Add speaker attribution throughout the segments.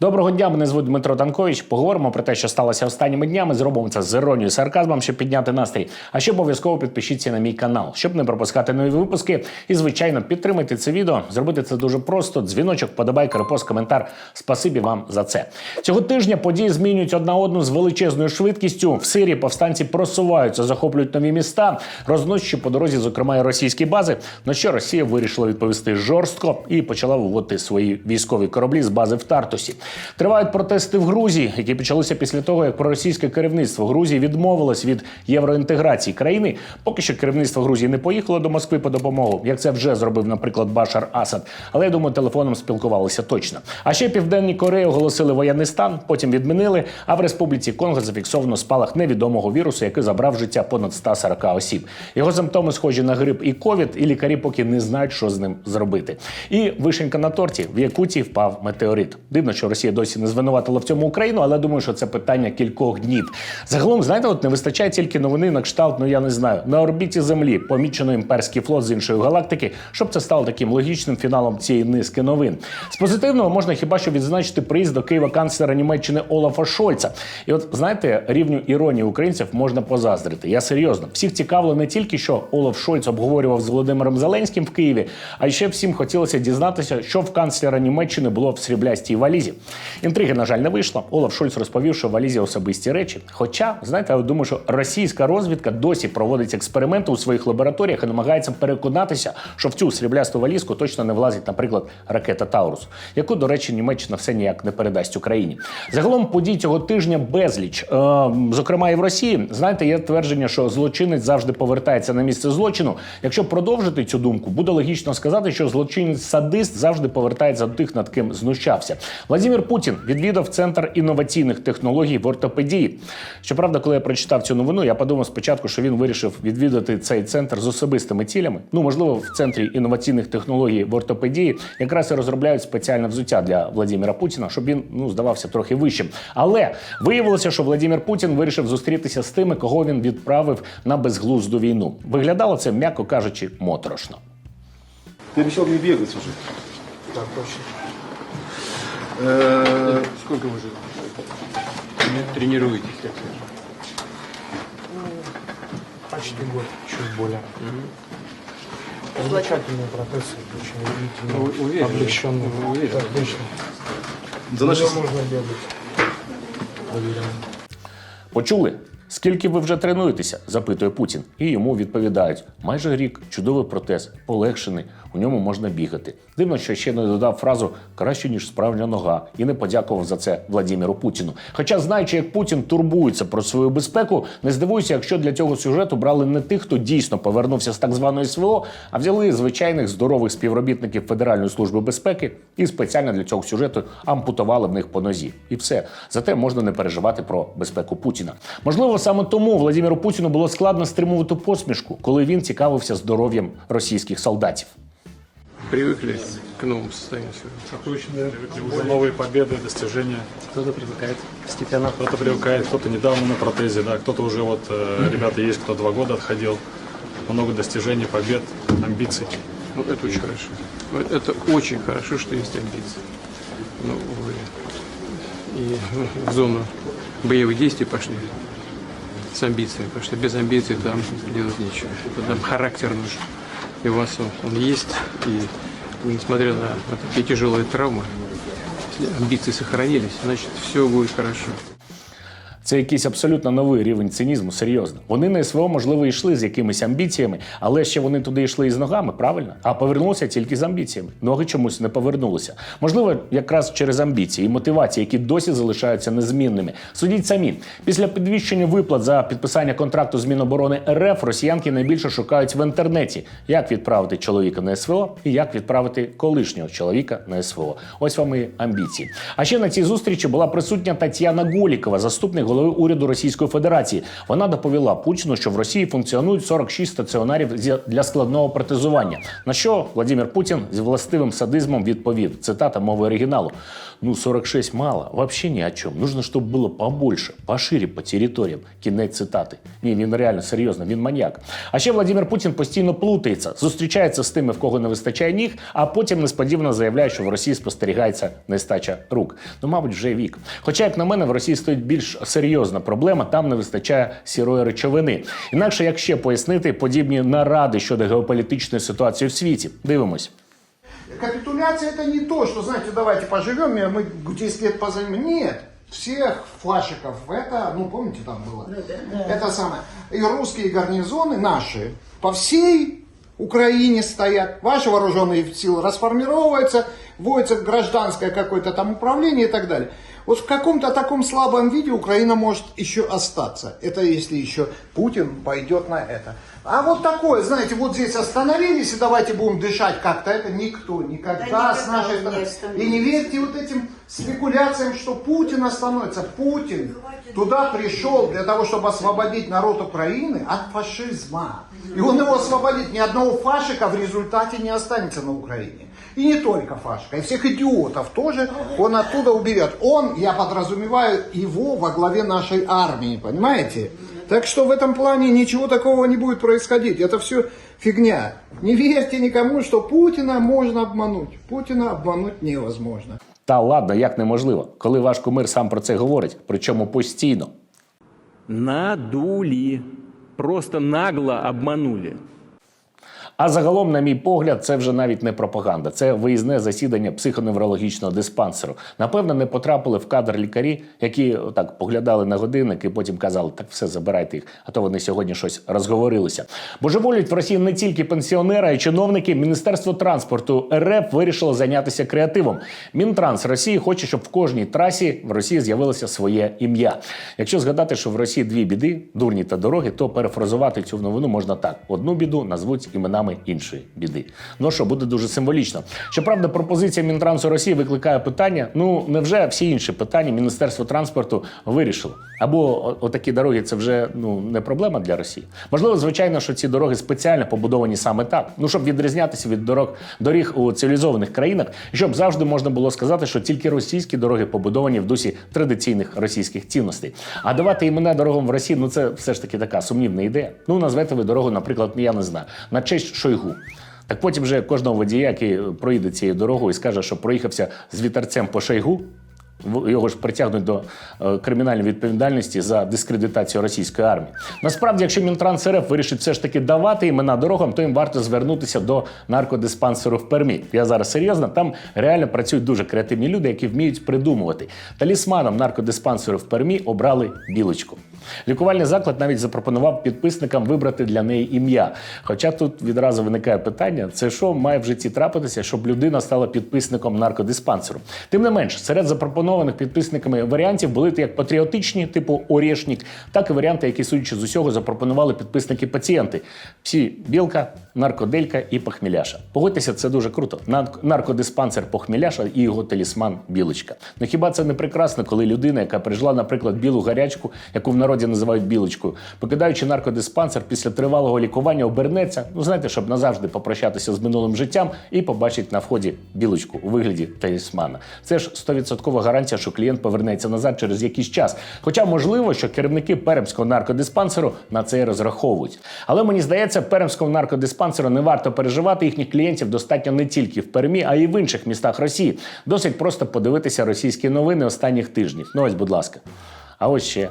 Speaker 1: Доброго дня, мене звуть Дмитро Танкович. Поговоримо про те, що сталося останніми днями. Зробимо це з іронією, сарказмом, щоб підняти настрій. А ще обов'язково підпишіться на мій канал, щоб не пропускати нові випуски. І, звичайно, підтримайте це відео. Зробити це дуже просто. Дзвіночок, подобайка, репост, коментар. Спасибі вам за це. Цього тижня події змінюють одна одну з величезною швидкістю. В Сирії повстанці просуваються, захоплюють нові міста, розносячи по дорозі, зокрема, і російські бази. На що Росія вирішила відповісти жорстко і почала виводити свої військові кораблі з бази в Тартусі. Тривають протести в Грузії, які почалися після того, як проросійське керівництво Грузії відмовилось від євроінтеграції країни. Поки що керівництво Грузії не поїхало до Москви по допомогу, як це вже зробив, наприклад, Башар Асад. Але я думаю, телефоном спілкувалися точно. А ще південні Кореї оголосили воєнний стан, потім відмінили. А в Республіці Конго зафіксовано спалах невідомого вірусу, який забрав життя понад 140 осіб. Його симптоми схожі на грип і ковід, і лікарі поки не знають, що з ним зробити. І вишенька на торті в Якутії впав метеорит. Дивно, що Росія досі не звинуватила в цьому Україну, але думаю, що це питання кількох днів. Загалом, знаєте, от не вистачає тільки новини на кшталт, ну я не знаю, на орбіті Землі помічено імперський флот з іншої галактики, щоб це стало таким логічним фіналом цієї низки новин. З позитивного можна хіба що відзначити приїзд до Києва канцлера Німеччини Олафа Шольца. І от знаєте, рівню іронії українців можна позаздрити. Я серйозно всіх цікавило не тільки що Олаф Шольц обговорював з Володимиром Зеленським в Києві, а ще всім хотілося дізнатися, що в канцлера Німеччини було в сріблястій валізі. Інтриги, на жаль, не вийшло. Олаф Шольц розповів, що в валізі особисті речі. Хоча, знаєте, я думаю, що російська розвідка досі проводить експерименти у своїх лабораторіях і намагається переконатися, що в цю сріблясту валізку точно не влазить, наприклад, ракета Таурус, яку, до речі, Німеччина все ніяк не передасть Україні. Загалом подій цього тижня безліч. Е, зокрема, і в Росії, знаєте, є твердження, що злочинець завжди повертається на місце злочину. Якщо продовжити цю думку, буде логічно сказати, що злочинець-садист завжди повертається до тих, над ким знущався. Владимир Путін відвідав центр інноваційних технологій в ортопедії. Щоправда, коли я прочитав цю новину, я подумав спочатку, що він вирішив відвідати цей центр з особистими цілями. Ну, можливо, в центрі інноваційних технологій в ортопедії якраз і розробляють спеціальне взуття для Владимира Путіна, щоб він ну здавався трохи вищим. Але виявилося, що Владимир Путін вирішив зустрітися з тими, кого він відправив на безглузду війну. Виглядало це, м'яко кажучи, моторошно.
Speaker 2: Ты обещал мне бегать уже.
Speaker 3: Так, точно.
Speaker 2: Э,
Speaker 3: Сколько вы же тренируетесь? как сказать? Почти год, чуть более. Замечательные процессы, очень удивительные, облегченные.
Speaker 4: Вы уверены?
Speaker 3: Так точно.
Speaker 2: За наши...
Speaker 3: Уже можно бегать. Уверен.
Speaker 1: Почули? Скільки ви вже тренуєтеся? запитує Путін. І йому відповідають: майже рік, чудовий протез, полегшений, у ньому можна бігати. Дивно, що ще не додав фразу краще, ніж справжня нога, і не подякував за це Владіміру Путіну. Хоча, знаючи, як Путін турбується про свою безпеку, не здивуюся, якщо для цього сюжету брали не тих, хто дійсно повернувся з так званої СВО, а взяли звичайних здорових співробітників Федеральної служби безпеки і спеціально для цього сюжету ампутували в них по нозі. І все. Зате можна не переживати про безпеку Путіна. Можливо, саме тому Владимиру Путіну було складно стримувати посмішку, коли він цікавився здоров'ям російських солдатів.
Speaker 4: Привыкли к новому состоянию.
Speaker 5: Окрученные, уже новые победы, достижения.
Speaker 4: Кто-то привыкает постепенно.
Speaker 5: Кто-то привыкает, кто-то недавно на протезе, да, кто-то уже вот, э, ребята есть, кто два года отходил. Много достижений, побед, амбиций.
Speaker 4: Ну, это очень хорошо. Вот Это очень хорошо, что есть амбиции. Ну, вы и в зону боевых действий пошли с амбициями, потому что без амбиций там делать нечего. Там характер нужен. И у вас он, он есть, и несмотря на такие тяжелые травмы, амбиции сохранились, значит, все будет хорошо.
Speaker 1: Це якийсь абсолютно новий рівень цинізму, серйозно. Вони на СВО, можливо, йшли з якимись амбіціями, але ще вони туди йшли із ногами, правильно? А повернулися тільки з амбіціями. Ноги чомусь не повернулися. Можливо, якраз через амбіції і мотивації, які досі залишаються незмінними. Судіть самі. Після підвищення виплат за підписання контракту з Міноборони РФ росіянки найбільше шукають в інтернеті, як відправити чоловіка на СВО і як відправити колишнього чоловіка на СВО. Ось вам і амбіції. А ще на цій зустрічі була присутня Тетяна Голікова, заступник голови уряду Російської Федерації. Вона доповіла Путіну, що в Росії функціонують 46 стаціонарів для складного протезування. На що Владимир Путін з властивим садизмом відповів: цитата мови оригіналу: Ну, 46 мало, вообще ни о чем. Нужно, чтобы было побольше, пошире по територіям. Кінець цитати. Ні, він реально серйозно, він маньяк. А ще Владимир Путін постійно плутається, зустрічається з тими, в кого не вистачає ніг, а потім несподівано заявляє, що в Росії спостерігається нестача рук. Ну, мабуть, вже вік. Хоча, як на мене, в Росії стоїть більш серйозна проблема, там не вистачає сірої речовини. Інакше, як ще пояснити подібні наради щодо геополітичної ситуації в світі, дивимось.
Speaker 6: Капитуляция это не то, что, знаете, давайте поживем, и мы 10 лет позаймем. Нет, всех флашиков это, ну помните там было? Это самое. И русские гарнизоны наши по всей Украине стоят. Ваши вооруженные силы расформировываются, вводится гражданское какое-то там управление и так далее. Вот в каком-то таком слабом виде Украина может еще остаться. Это если еще Путин пойдет на это. А вот такое, знаете, вот здесь остановились и давайте будем дышать как-то. Это никто никогда
Speaker 7: Да
Speaker 6: с нашей стороны. И не верьте вот этим спекуляциям, что Путин остановится. Путин туда пришел для того, чтобы освободить народ Украины от фашизма. И он его освободит. Ни одного фашика в результате не останется на Украине. И не только фашика, и всех идиотов тоже он оттуда уберет. Он, я подразумеваю, его во главе нашей армии, понимаете? Так что в этом плане ничего такого не будет происходить. Это все фигня. Не верьте никому, что Путина можно обмануть. Путина обмануть невозможно.
Speaker 1: Та ладно, як неможливо, коли ваш кумир сам про це говорить, причому постійно.
Speaker 8: Надули. Просто нагло обманули.
Speaker 1: А загалом, на мій погляд, це вже навіть не пропаганда, це виїзне засідання психоневрологічного диспансеру. Напевно, не потрапили в кадр лікарі, які так поглядали на годинник і потім казали, так все забирайте їх, а то вони сьогодні щось розговорилися. Божеволюють в Росії не тільки пенсіонери, а й чиновники. Міністерство транспорту РФ вирішило зайнятися креативом. Мінтранс Росії хоче, щоб в кожній трасі в Росії з'явилося своє ім'я. Якщо згадати, що в Росії дві біди дурні та дороги, то перефразувати цю новину можна так: одну біду назвуть іменами іншої біди. Ну що буде дуже символічно. Щоправда, пропозиція Мінтрансу Росії викликає питання: ну невже всі інші питання Міністерство транспорту вирішило? Або отакі дороги це вже ну не проблема для Росії. Можливо, звичайно, що ці дороги спеціально побудовані саме так. Ну щоб відрізнятися від дорог доріг у цивілізованих країнах, щоб завжди можна було сказати, що тільки російські дороги побудовані в дусі традиційних російських цінностей. А давати імена дорогам в Росії, ну це все ж таки така сумнівна ідея. Ну назвете ви дорогу, наприклад, я не знаю, на честь Шойгу. Так потім вже кожного водія, який проїде цією дорогою і скаже, що проїхався з вітерцем по Шойгу, його ж притягнуть до е, кримінальної відповідальності за дискредитацію російської армії. Насправді, якщо Мінтранс РФ вирішить все ж таки давати імена дорогам, то їм варто звернутися до наркодиспансеру в Пермі. Я зараз серйозно, там реально працюють дуже креативні люди, які вміють придумувати. Талісманом наркодиспансеру в Пермі обрали білочку. Лікувальний заклад навіть запропонував підписникам вибрати для неї ім'я. Хоча тут відразу виникає питання: це що має в житті трапитися, щоб людина стала підписником наркодиспансеру? Тим не менш, серед запропонованих підписниками варіантів були як патріотичні, типу Орєшнік, так і варіанти, які, судячи з усього, запропонували підписники пацієнти. Всі білка, наркоделька і похміляша. Погодьтеся, це дуже круто. Наркодиспансер похміляша і його талісман білочка. Ну хіба це не прекрасно, коли людина, яка пережила, наприклад, білу гарячку, яку в народі називають білочкою, покидаючи наркодиспансер після тривалого лікування, обернеться, ну знаєте, щоб назавжди попрощатися з минулим життям і побачить на вході білочку у вигляді талісмана. Це ж 100% гарантія, що клієнт повернеться назад через якийсь час. Хоча можливо, що керівники пермського наркодиспансеру на це розраховують. Але мені здається, пермському наркодиспансеру не варто переживати їхніх клієнтів достатньо не тільки в Пермі, а й в інших містах Росії. Досить просто подивитися російські новини останніх тижнів. Ну ось, будь ласка. А ось ще.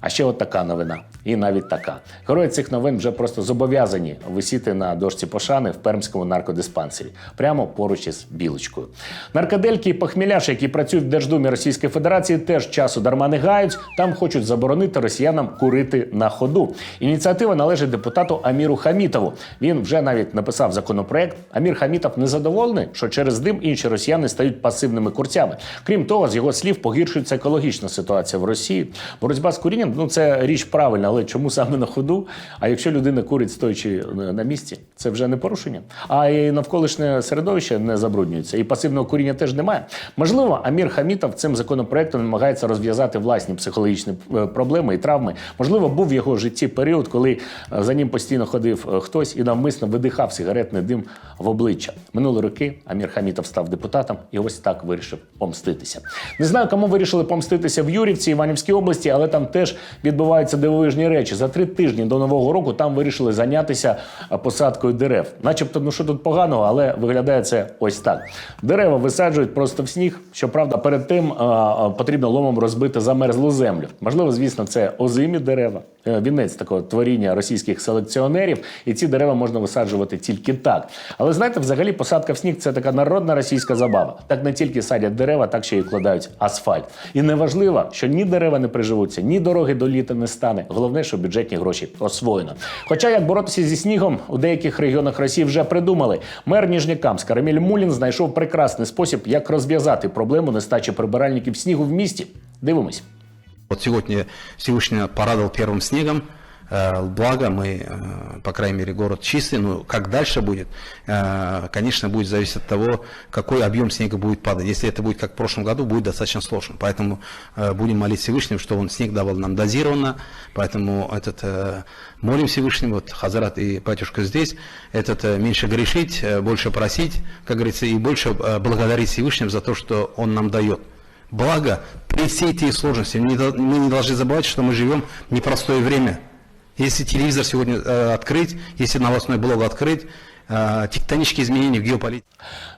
Speaker 1: А ще от така новина, і навіть така. Герої цих новин вже просто зобов'язані висіти на дошці пошани в пермському наркодиспансері, прямо поруч із білочкою. Наркодельки і похміляші, які працюють в Держдумі Російської Федерації, теж часу дарма не гають. Там хочуть заборонити росіянам курити на ходу. Ініціатива належить депутату Аміру Хамітову. Він вже навіть написав законопроект. Амір Хамітов незадоволений, що через дим інші росіяни стають пасивними курцями. Крім того, з його слів погіршується екологічна ситуація в Росії. Боротьба з курінням ну це річ правильна, але чому саме на ходу? А якщо людина курить стоячи на на місці, це вже не порушення. А і навколишнє середовище не забруднюється, і пасивного куріння теж немає. Можливо, Амір Хамітов цим законопроектом намагається розв'язати власні психологічні е, проблеми і травми. Можливо, був в його житті період, коли е, за ним постійно ходив е, хтось і навмисно видихав сигаретний дим в обличчя. Минулі роки Амір Хамітов став депутатом і ось так вирішив помститися. Не знаю, кому вирішили помститися в Юрівці, Іванівській області, але там теж відбуваються дивовижні речі. За три тижні до нового року там вирішили зайнятися посадкою дерев. Начебто, ну що тут поганого, але виглядає це ось так. Дерева висаджують просто в сніг. Щоправда, перед тим а, а, потрібно ломом розбити замерзлу землю. Можливо, звісно, це озимі дерева. Е, Вінець такого творіння російських селекціонерів, і ці дерева можна висаджувати тільки так. Але знаєте, взагалі посадка в сніг це така народна російська забава. Так не тільки садять дерева, так ще й кладають асфальт. І неважливо, що ні дерева не приживуться, ні дороги до літа не стане. Головне, що бюджетні гроші освоєно. Хоча як боротися зі снігом у деяких регіонах Росії вже придумали. Мер Ніжнякамська Раміль Мулін знайшов прекрасний спосіб, як розв'язати проблему нестачі прибиральників снігу в місті. Дивимось.
Speaker 7: Вот сегодня Всевышний порадовал первым снегом, э, благо мы, э, по крайней мере, город чистый, но как дальше будет, э, конечно, будет зависеть от того, какой объем снега будет падать. Если это будет как в прошлом году, будет достаточно сложно. Поэтому будем молить Всевышнего, чтобы он снег давал нам дозированно, поэтому этот, молим Всевышнего, вот Хазарат и батюшка здесь, этот меньше грешить, больше просить, как говорится, и больше благодарить Всевышнего за то, что он нам дает. Благо, при всей этой сложности, не до- мы не должны забывать, что мы живем в непростое время. Если телевизор сегодня э, открыть, если новостной блог открыть, э, тектонические в геополитике.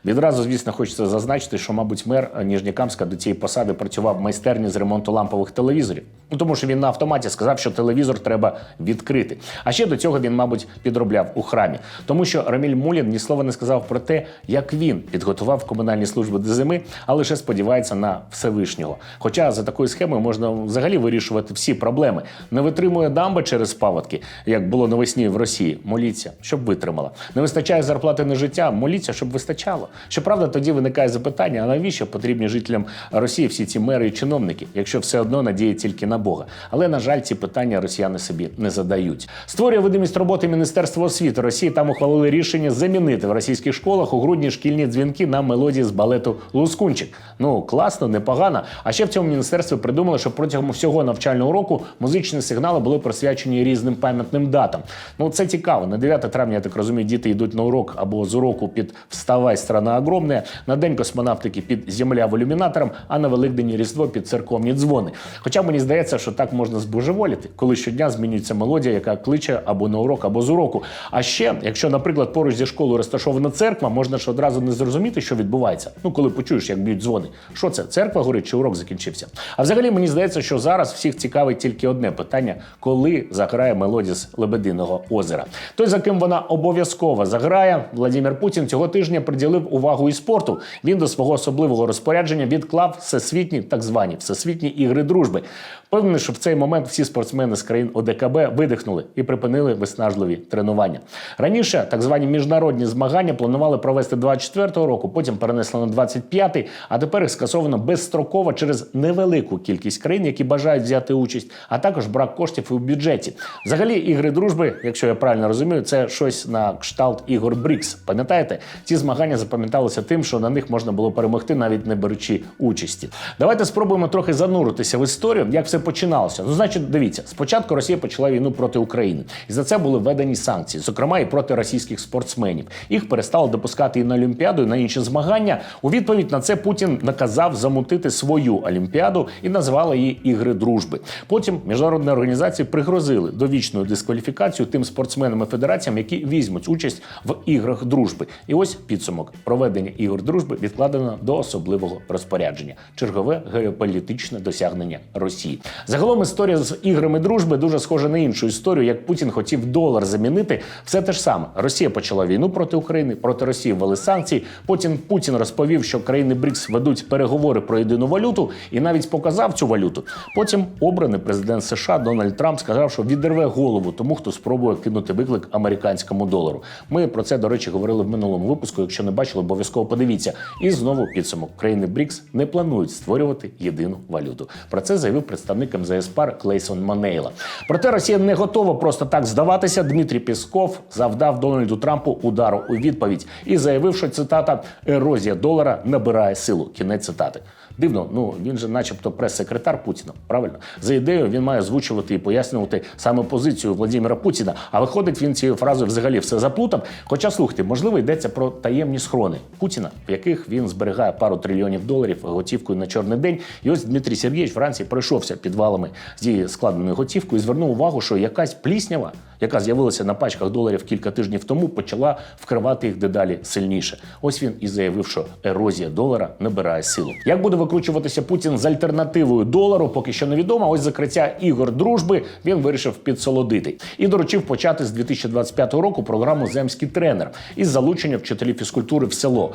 Speaker 1: Відразу, звісно, хочеться зазначити, що, мабуть, мер Ніжнякамська до цієї посади працював в майстерні з ремонту лампових телевізорів. Ну тому що він на автоматі сказав, що телевізор треба відкрити. А ще до цього він, мабуть, підробляв у храмі, тому що Раміль Мулін ні слова не сказав про те, як він підготував комунальні служби до зими, а лише сподівається на Всевишнього. Хоча за такою схемою можна взагалі вирішувати всі проблеми. Не витримує дамба через паводки, як було навесні в Росії. Моліться, щоб витримала. Не вистачає зарплати на життя. Моліться, щоб вистачало. Щоправда, тоді виникає запитання: а навіщо потрібні жителям Росії всі ці мери і чиновники, якщо все одно надіє тільки на Бога. Але на жаль, ці питання росіяни собі не задають. Створює видимість роботи Міністерства освіти Росії. Там ухвалили рішення замінити в російських школах у грудні шкільні дзвінки на мелодії з балету Лускунчик. Ну класно, непогано. А ще в цьому міністерстві придумали, що протягом всього навчального року музичні сигнали були присвячені різним пам'ятним датам. Ну це цікаво. На 9 травня, я так розумію, діти йдуть на урок або з уроку під Вставай, страна огромна, на день космонавтики під Земля в ілюмінатором, а на Великдень Різдво під церковні дзвони. Хоча мені здається, що так можна збожеволіти, коли щодня змінюється мелодія, яка кличе або на урок, або з уроку. А ще, якщо, наприклад, поруч зі школою розташована церква, можна ж одразу не зрозуміти, що відбувається. Ну, коли почуєш, як б'ють дзвони. Що це? Церква горить чи урок закінчився? А взагалі мені здається, що зараз всіх цікавить тільки одне питання: коли заграє мелодія з Лебединого озера. Той, за ким вона обов'язково заграє, Владимир Путін цього тижня приділив увагу і спорту. Він до свого особливого розпорядження відклав всесвітні, так звані всесвітні ігри дружби. Впевнений, що в цей момент всі спортсмени з країн ОДКБ видихнули і припинили виснажливі тренування. Раніше так звані міжнародні змагання планували провести 24-го року, потім перенесли на 25-й, а тепер їх скасовано безстроково через невелику кількість країн, які бажають взяти участь, а також брак коштів у бюджеті. Взагалі, ігри дружби, якщо я правильно розумію, це щось на кшталт ігор Брікс. Пам'ятаєте, ці змагання запам'яталися тим, що на них можна було перемогти, навіть не беручи участі. Давайте спробуємо трохи зануритися в історію, як все починалося. Ну, значить, дивіться, спочатку Росія почала війну проти України, і за це були введені санкції, зокрема і проти російських спортсменів. Їх перестали допускати і на Олімпіаду, і на інші змагання. У відповідь на це Путін наказав замутити свою Олімпіаду і назвали її Ігри дружби. Потім міжнародні організації пригрозили довічною дискваліфікацією тим спортсменам і федераціям, які візьмуть участь в іграх дружби. І ось підсумок проведення ігор дружби відкладено до особливого розпорядження. Чергове геополітичне досягнення Росії. Загалом історія з іграми дружби дуже схожа на іншу історію, як Путін хотів долар замінити. Все те ж саме. Росія почала війну проти України, проти Росії ввели санкції. Потім Путін розповів, що країни БРІКС ведуть переговори про єдину валюту і навіть показав цю валюту. Потім обраний президент США Дональд Трамп сказав, що відерве голову тому, хто спробує кинути виклик американському долару. Ми про це, до речі, говорили в минулому випуску. Якщо не бачили, обов'язково подивіться. І знову підсумок країни БРІКС не планують створювати єдину валюту. Про це заявив представник представник МЗС пар Клейсон Манейла. Проте Росія не готова просто так здаватися. Дмитрій Пісков завдав Дональду Трампу удару у відповідь і заявив, що цитата ерозія долара набирає силу. Кінець цитати. Дивно, ну він же, начебто, прес-секретар Путіна. Правильно за ідеєю він має озвучувати і пояснювати саме позицію Владимира Путіна. А виходить, він цією фразою взагалі все заплутав. Хоча слухайте, можливо, йдеться про таємні схорони Путіна, в яких він зберігає пару трильйонів доларів готівкою на чорний день. І ось Дмитрій Сергійович вранці пройшовся підвалами з її складеною готівкою і звернув увагу, що якась пліснява, яка з'явилася на пачках доларів кілька тижнів тому, почала вкривати їх дедалі сильніше. Ось він і заявив, що ерозія долара набирає силу. Як буде викручуватися Путін з альтернативою долару, поки що невідомо. Ось закриття ігор дружби він вирішив підсолодити і доручив почати з 2025 року програму Земський тренер із залучення вчителів фізкультури в село.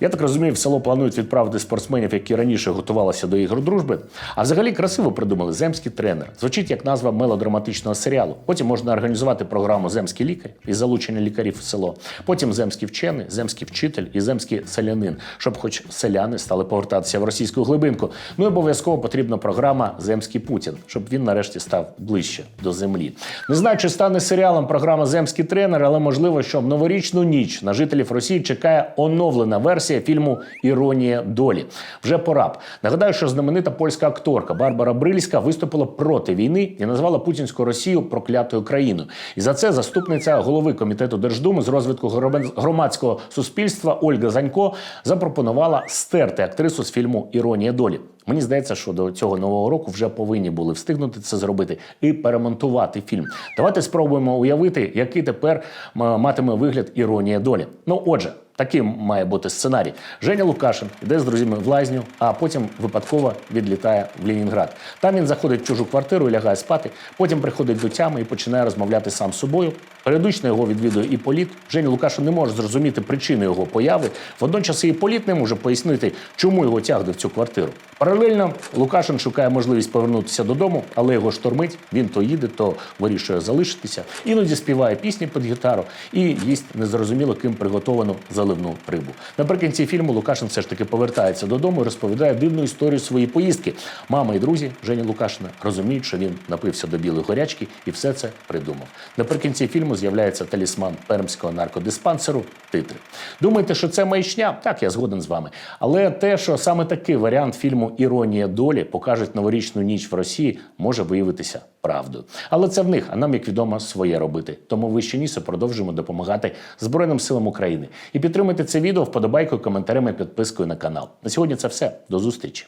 Speaker 1: Я так розумію, в село планують відправити спортсменів, які раніше готувалися до ігор дружби. А взагалі красиво придумали земський тренер. Звучить як назва мелодраматичного серіалу. Потім можна організувати програму Земський лікар із залучення лікарів в село. Потім земський вчений, земський вчитель і земський селянин, щоб хоч селяни стали повертатися в російську глибинку. Ну і обов'язково потрібна програма Земський Путін, щоб він нарешті став ближче до землі. Не знаю, чи стане серіалом програма Земський тренер, але можливо, що в новорічну ніч на жителів Росії чекає оновлена версія фільму Іронія долі. Вже пора б. Нагадаю, що знаменита польська акторка Барбара Брильська виступила проти війни і назвала путінську Росію проклятою країною. І за це заступниця голови комітету Держдуми з розвитку громадського суспільства Ольга Занько запропонувала стерти актрису з фільму Іронія долі. Мені здається, що до цього нового року вже повинні були встигнути це зробити і перемонтувати фільм. Давайте спробуємо уявити, який тепер матиме вигляд іронія долі. Ну, отже. Таким має бути сценарій. Женя Лукашин йде з друзями в лазню, а потім випадково відлітає в Ленінград. Там він заходить в чужу квартиру і лягає спати. Потім приходить до тями і починає розмовляти сам з собою. Періодично його відвідує і політ. Женя Лукашин не може зрозуміти причини його появи. Водночас і політ не може пояснити, чому його тягне в цю квартиру. Паралельно Лукашин шукає можливість повернутися додому, але його штормить. Він то їде, то вирішує залишитися. Іноді співає пісні під гітару і їсть незрозуміло ким приготовану заливну рибу. Наприкінці фільму Лукашин все ж таки повертається додому і розповідає дивну історію своєї поїздки. Мама і друзі Жені Лукашина розуміють, що він напився до білої горячки і все це придумав. Наприкінці фільму з'являється талісман пермського наркодиспансеру. Титри. Думаєте, що це маячня? Так, я згоден з вами. Але те, що саме такий варіант фільму Іронія долі покажуть новорічну ніч в Росії, може виявитися правдою. Але це в них, а нам, як відомо, своє робити. Тому вище нісо продовжуємо допомагати Збройним силам України. І підтримайте це відео вподобайкою, коментарями, підпискою на канал. На сьогодні це все. До зустрічі.